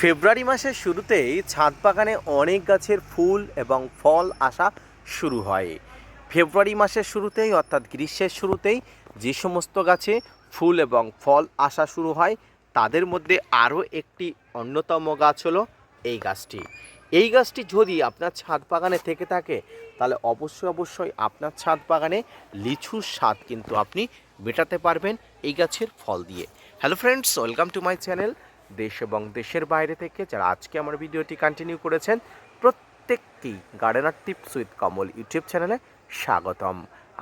ফেব্রুয়ারি মাসের শুরুতেই ছাদ বাগানে অনেক গাছের ফুল এবং ফল আসা শুরু হয়। ফেব্রুয়ারি মাসের শুরুতেই অর্থাৎ গ্রীষ্মের শুরুতেই যে সমস্ত গাছে ফুল এবং ফল আসা শুরু হয়, তাদের মধ্যে আরও একটি অন্যতম গাছ হলো এই গাছটি। এই গাছটি যদি আপনার ছাদ বাগানে থেকে থাকে, তাহলে অবশ্যই অবশ্যই আপনার ছাদ বাগানে লিচুর স্বাদ কিন্তু আপনি মেটাতে পারবেন এই গাছের ফল দিয়ে। Hello friends welcome to my channel দেশ এবং দেশের বাইরে থেকে যারা আজকে আমার ভিডিওটি কন্টিনিউ করেছেন, প্রত্যেককেই gardener tips with Kamal YouTube চ্যানেলে স্বাগতম।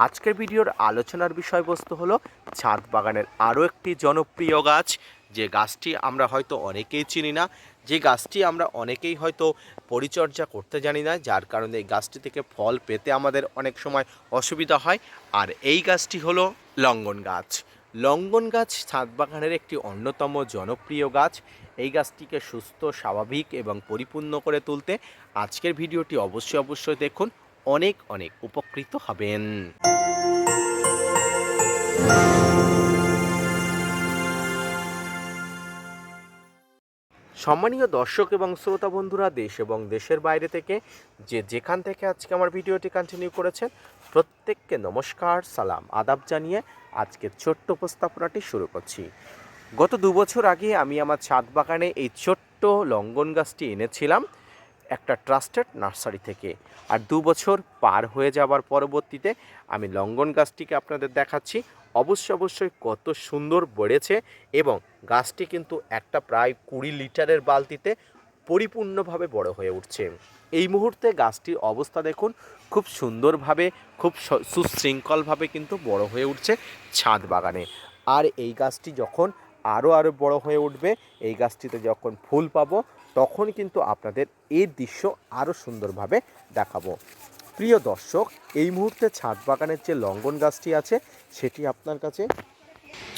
আজকের ভিডিওর আলোচনার বিষয়বস্তু হলো ছাদ বাগানের আরও একটি জনপ্রিয় গাছ। যে গাছটি আমরা হয়তো অনেকেই চিনি না, যে গাছটি আমরা অনেকেই হয়তো পরিচর্যা করতে জানি না, যার কারণে এই গাছটি থেকে ফল পেতে আমাদের অনেক সময় অসুবিধা হয়। আর এই গাছটি হলো লঙ্গন গাছ। লঙ্গন গাছ ছাদ বাগানের একটি অন্যতম জনপ্রিয় গাছ। এই গাছটিকে সুস্থ, স্বাভাবিক এবং পরিপূর্ণ করে তুলতে আজকের ভিডিওটি অবশ্যই অবশ্যই দেখুন। অনেক অনেক উপকৃত হবেন। সম্মানীয় দর্শক এবং শ্রোতা বন্ধুরা, দেশ এবং দেশের বাইরে থেকে যে যেখান থেকে আজকে আমার ভিডিওটি কন্টিনিউ করেছেন প্রত্যেককে নমস্কার, সালাম, আদাব জানিয়ে আজকের ছোট্ট উপস্থাপনাটি শুরু করছি। গত দু বছর আগে আমি আমার ছাদ বাগানে এই ছোট্ট লঙ্গন গাছটি এনেছিলাম একটা ট্রাস্টেড নার্সারি থেকে। আর দু বছর পার হয়ে যাওয়ার পরবর্তীতে আমি লঙ্গন গাছটিকে আপনাদের দেখাচ্ছি। অবশ্যই অবশ্যই কত সুন্দর বেড়েছে এবং গাছটি কিন্তু একটা প্রায় কুড়ি লিটারের বালতিতে পরিপূর্ণভাবে বড় হয়ে উঠছে। এই মুহূর্তে গাছটির অবস্থা দেখুন, খুব সুন্দরভাবে, খুব সুশৃঙ্খলভাবে কিন্তু বড় হয়ে উঠছে ছাদ বাগানে। আর এই গাছটি যখন আরও আরও বড় হয়ে উঠবে, এই গাছটিতে যখন ফুল পাবো, তখন কিন্তু আপনাদের এই দৃশ্য আরও সুন্দরভাবে দেখাবো। প্রিয় দর্শক, এই মুহূর্তে ছাদ বাগানের যে লঙ্গন গাছটি আছে, সেটি আপনার কাছে?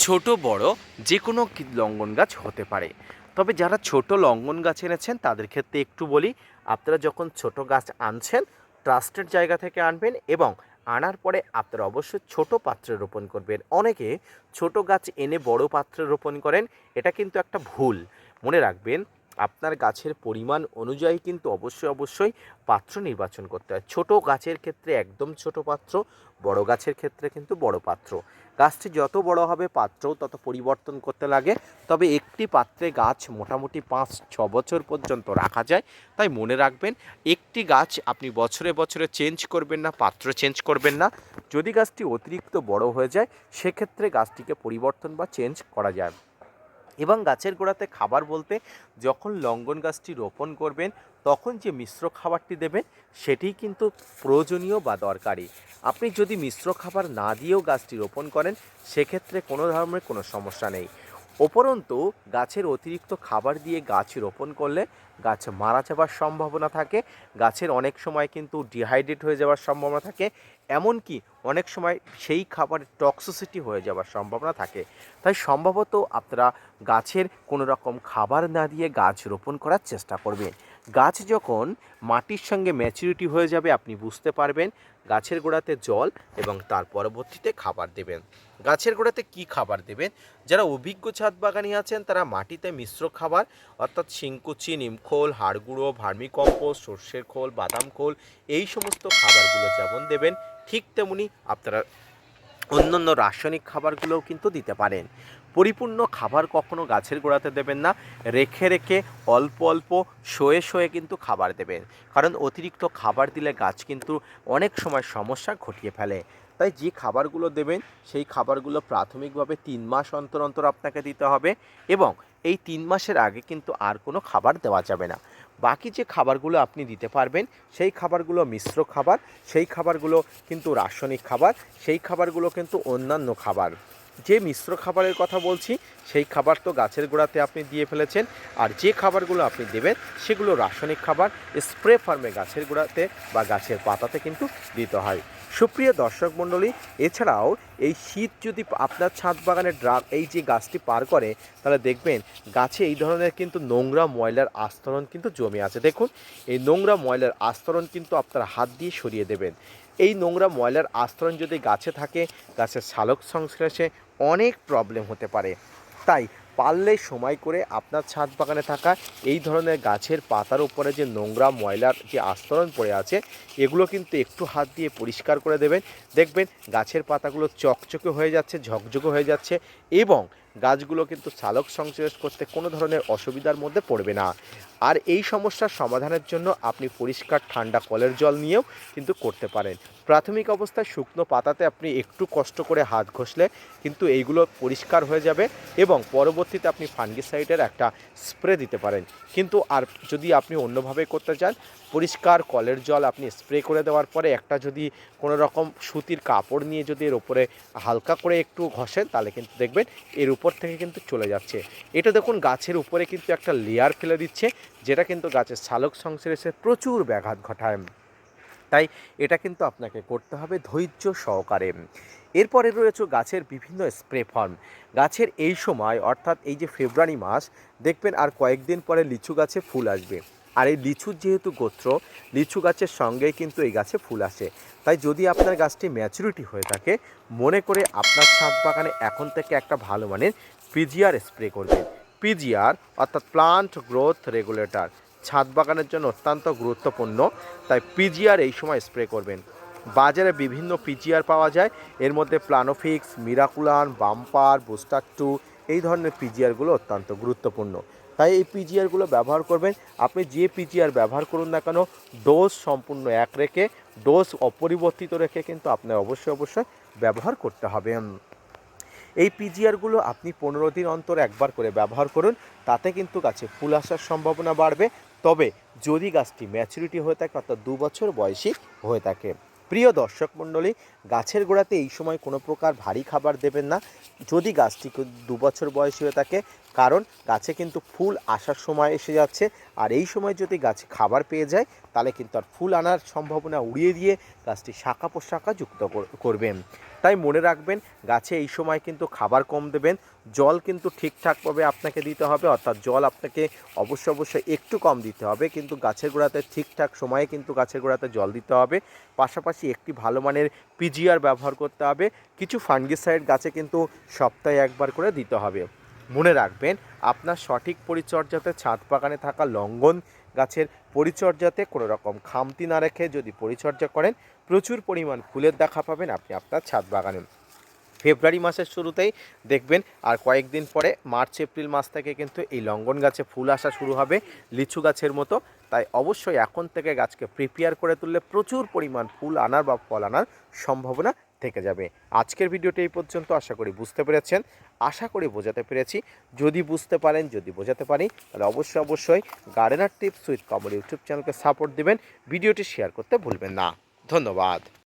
ছোট, বড় যে কোনো লঙ্গন গাছ হতে পারে। তবে যারা ছোট লঙ্গন গাছ এনেছেন, তাদের ক্ষেত্রে একটু বলি, আপনারা যখন ছোট গাছ আনছেন ট্রাস্টেড জায়গা থেকে আনবেন এবং আনার পরে আপনারা অবশ্যই ছোট পাত্রে রোপণ করবেন। অনেকে ছোট গাছ এনে বড় পাত্রে রোপণ করেন, এটা কিন্তু একটা ভুল। মনে রাখবেন আপনার গাছের পরিমাণ অনুযায়ী কিন্তু অবশ্যই অবশ্যই পাত্র নির্বাচন করতে হয়। ছোট গাছের ক্ষেত্রে একদম ছোট পাত্র, বড় গাছের ক্ষেত্রে কিন্তু বড় পাত্র। গাছটি যত বড় হবে, পাত্রও তত পরিবর্তন করতে লাগে। তবে একটি পাত্রে গাছ মোটামুটি পাঁচ, ছ বছর পর্যন্ত রাখা যায়। তাই মনে রাখবেন, একটি গাছ আপনি বছরে বছরে চেঞ্জ করবেন না, পাত্র চেঞ্জ করবেন না। যদি গাছটি অতিরিক্ত বড় হয়ে যায়, সেক্ষেত্রে গাছটিকে পরিবর্তন বা চেঞ্জ করা যায়। এবং গাছের গোড়াতে খাবার বলতে যখন লঙ্গন গাছটি রোপণ করবেন, তখন যে মিশ্র খাবারটি দেবেন, সেটি কিন্তু প্রয়োজনীয় বা দরকারি। আপনি যদি মিশ্র খাবার না দিয়েও গাছটি রোপণ করেন, সেক্ষেত্রে কোনো ধরনের কোনো সমস্যা নেই। উপরন্তু, গাছের অতিরিক্ত খাবার দিয়ে গাছ রোপণ করলে গাছ মারা যাবার সম্ভাবনা থাকে। গাছের অনেক সময় কিন্তু ডিহাইড্রেট হয়ে যাওয়ার সম্ভাবনা থাকে। এমনকি অনেক সময় সেই খাবারের টক্সিসিটি হয়ে যাওয়ার সম্ভাবনা থাকে। তাই সম্ভবত আপনারা গাছের কোনো রকম খাবার না দিয়ে গাছ রোপণ করার চেষ্টা করবেন। গাছ যখন মাটির সঙ্গে ম্যাচুরিটি হয়ে যাবে, আপনি বুঝতে পারবেন গাছের গোড়াতে জল এবং তার পরবর্তীতে খাবার দেবেন। গাছের গোড়াতে কি খাবার দেবেন? যারা অভিজ্ঞ ছাদ বাগানি আছেন, তারা মাটিতে মিশ্র খাবার, অর্থাৎ শিংকুচি নিমখোল হাড়গুঁড়ো ভার্মিকম্পোস্ট, সর্ষের খোল, বাদাম খোল, এই সমস্ত খাবারগুলো যেমন দেবেন, ঠিক তেমনি আপনারা অন্যান্য রাসায়নিক খাবারগুলোও কিন্তু দিতে পারেন। পরিপূর্ণ খাবার কখনো গাছের গোড়াতে দেবেন না, রেখে রেখে অল্প অল্প শোয়ে শোয়ে কিন্তু খাবার দেবেন। কারণ অতিরিক্ত খাবার দিলে গাছ কিন্তু অনেক সময় সমস্যা ঘটিয়ে ফেলে। তাই যে খাবারগুলো দেবেন, সেই খাবারগুলো প্রাথমিকভাবে তিন মাস অন্তর অন্তর আপনাকে দিতে হবে এবং এই তিন মাসের আগে কিন্তু আর কোনো খাবার দেওয়া যাবে না। বাকি যে খাবারগুলো আপনি দিতে পারবেন, সেই খাবারগুলো মিশ্র খাবার, সেই খাবারগুলো কিন্তু রাসায়নিক খাবার, সেই খাবারগুলো কিন্তু অন্যান্য খাবার। যে মিশ্র খাবারের কথা বলছি, সেই খাবার তো গাছের গোড়াতে আপনি দিয়ে ফেলেছেন। আর যে খাবারগুলো আপনি দেবেন, সেগুলো রাসায়নিক খাবার, স্প্রে ফার্মে গাছের গোড়াতে বা গাছের পাতাতে কিন্তু দিতে হয়। সুপ্রিয় দর্শক মণ্ডলী, এছাড়াও এই শীত যদি আপনার ছাদ বাগানের ড্রাগ এই যে গাছটি পার করে, তাহলে দেখবেন গাছে এই ধরনের কিন্তু নোংরা ময়লার আস্তরণ কিন্তু জমে আছে। দেখুন, এই নোংরা ময়লার আস্তরণ কিন্তু আপনার হাত দিয়ে সরিয়ে দেবেন। এই নোংরা ময়লার আস্তরণ যদি গাছে থাকে, গাছের শালক সংশ্লেষে অনেক প্রবলেম হতে পারে। তাই পারলে সময় করে আপনার ছাদ বাগানে থাকা এই ধরনের গাছের পাতার উপরে যে নোংরা ময়লার যে আস্তরণ পড়ে আছে, এগুলো কিন্তু একটু হাত দিয়ে পরিষ্কার করে দেবেন। দেখবেন গাছের পাতাগুলো চকচকে হয়ে যাচ্ছে, ঝকঝকে হয়ে যাচ্ছে এবং গাছগুলো কিন্তু চালক সংশ্লেষ করতে কোনো ধরনের অসুবিধার মধ্যে পড়বে না। আর এই সমস্যার সমাধানের জন্য আপনি পরিষ্কার ঠান্ডা কলের জল নিয়েও কিন্তু করতে পারেন। প্রাথমিক অবস্থায় শুকনো পাতাতে আপনি একটু কষ্ট করে হাত ঘষলে কিন্তু এইগুলো পরিষ্কার হয়ে যাবে এবং পরবর্তীতে আপনি ফাঙ্গিসাইডের একটা স্প্রে দিতে পারেন। কিন্তু আর যদি আপনি অন্যভাবে করতে চান, পরিষ্কার কলের জল আপনি স্প্রে করে দেওয়ার পরে একটা যদি কোনো রকম সুতির কাপড় নিয়ে যদি এর উপরে হালকা করে একটু ঘষেন, তাহলে কিন্তু দেখবেন এর উপর থেকে কিন্তু চলে যাচ্ছে। এটা দেখুন, গাছের উপরে কিন্তু একটা লেয়ার ফেলে দিচ্ছে, যেটা কিন্তু গাছের শালক সংশ্লেষে প্রচুর ব্যাঘাত ঘটায়। তাই এটা কিন্তু আপনাকে করতে হবে ধৈর্য সহকারে। এরপরে রয়েছে গাছের বিভিন্ন স্প্রে ফর্ম। গাছের এই সময়, অর্থাৎ এই যে ফেব্রুয়ারি মাস, দেখবেন আর কয়েকদিন পরে লিচু গাছে ফুল আসবে। আর এই লিচুর যেহেতু গোত্র, লিচু গাছের সঙ্গেই কিন্তু এই গাছে ফুল আসে। তাই যদি আপনার গাছটি ম্যাচুরিটি হয়ে থাকে, মনে করে আপনার ছাদ বাগানে এখন থেকে একটা ভালো মানের পিজিআর স্প্রে করবেন। পিজিআর অর্থাৎ প্লান্ট গ্রোথ রেগুলেটর ছাদ বাগানের জন্য অত্যন্ত গুরুত্বপূর্ণ, তাই পিজিআর এই সময় স্প্রে করবেন। বাজারে বিভিন্ন পিজিআর পাওয়া যায়, এর মধ্যে Planofix Miraculan bumper booster two এই ধরনের পিজিআরগুলো অত্যন্ত গুরুত্বপূর্ণ। তাই এই পিজিআরগুলো ব্যবহার করবেন, আপনি যে পিজিআর ব্যবহার করুন না কেন ডোজ সম্পূর্ণ এক রেখে ডোজ অপরিবর্তিত রেখে কিন্তু আপনার অবশ্যই অবশ্যই ব্যবহার করতে হবে। এই পিজিআরগুলো আপনি পনেরো দিন অন্তর একবার করে ব্যবহার করুন, তাতে কিন্তু গাছে ফুল আসার সম্ভাবনা বাড়বে তবে যদি গাছটি ম্যাচুরিটি হয়ে থাকে, অর্থাৎ দু বছর বয়সী হয়ে থাকে। প্রিয় দর্শক মণ্ডলী, গাছের গোড়াতে এই সময় কোনো প্রকার ভারী খাবার দেবেন না। যদি গাছটি দু বছর বয়সী হয়ে থাকে কারণ গাছে কিন্তু ফুল আসার সময় এসে যাচ্ছে। আর এই সময় যদি গাছে খাবার পেয়ে যায়, তাহলে কিন্তু আর ফুল আনার সম্ভাবনা উড়িয়ে দিয়ে গাছটি শাখা পোশাখা যুক্ত করবেন তাই মনে রাখবেন, গাছে এই সময় কিন্তু খাবার কম দেবেন। জল কিন্তু ঠিকঠাকভাবে আপনাকে দিতে হবে, অর্থাৎ জল আপনাকে অবশ্যই অবশ্যই একটু কম দিতে হবে, কিন্তু গাছের গোড়াতে ঠিকঠাক সময়ে কিন্তু গাছের গোড়াতে জল দিতে হবে। পাশাপাশি একটি ভালো মানের পিজিআর ব্যবহার করতে হবে। কিছু ফাঙ্গিসাইড গাছে কিন্তু সপ্তাহে একবার করে দিতে হবে। মনে রাখবেন, আপনার সঠিক পরিচর্যাতে ছাদ বাগানে থাকা লঙ্ঘন গাছের পরিচর্যাতে কোনো রকম খামতি না রেখে যদি পরিচর্যা করেন, প্রচুর পরিমাণ ফুলের দেখা পাবেন আপনি আপনার ছাদ বাগানে। ফেব্রুয়ারি মাসের শুরুতেই দেখবেন, আর কয়েকদিন পরে মার্চ, এপ্রিল মাস থেকে কিন্তু এই লঙ্গন গাছে ফুল আসা শুরু হবে, লিচু গাছের মতো। তাই অবশ্যই এখন থেকে গাছকে প্রিপেয়ার করে তুললে প্রচুর পরিমাণ ফুল আনার বা ফল আনার সম্ভাবনা থেকে যাবে। আজকের ভিডিওটি এই পর্যন্ত, আশা করি বুঝতে পেরেছেন। আশা করি বোঝাতে পেরেছি। যদি বুঝতে পারেন, যদি বোঝাতে পারি, তাহলে অবশ্যই অবশ্যই gardener tips with Kamal YouTube চ্যানেলকে সাপোর্ট দেবেন। ভিডিওটি শেয়ার করতে ভুলবেন না। ধন্যবাদ।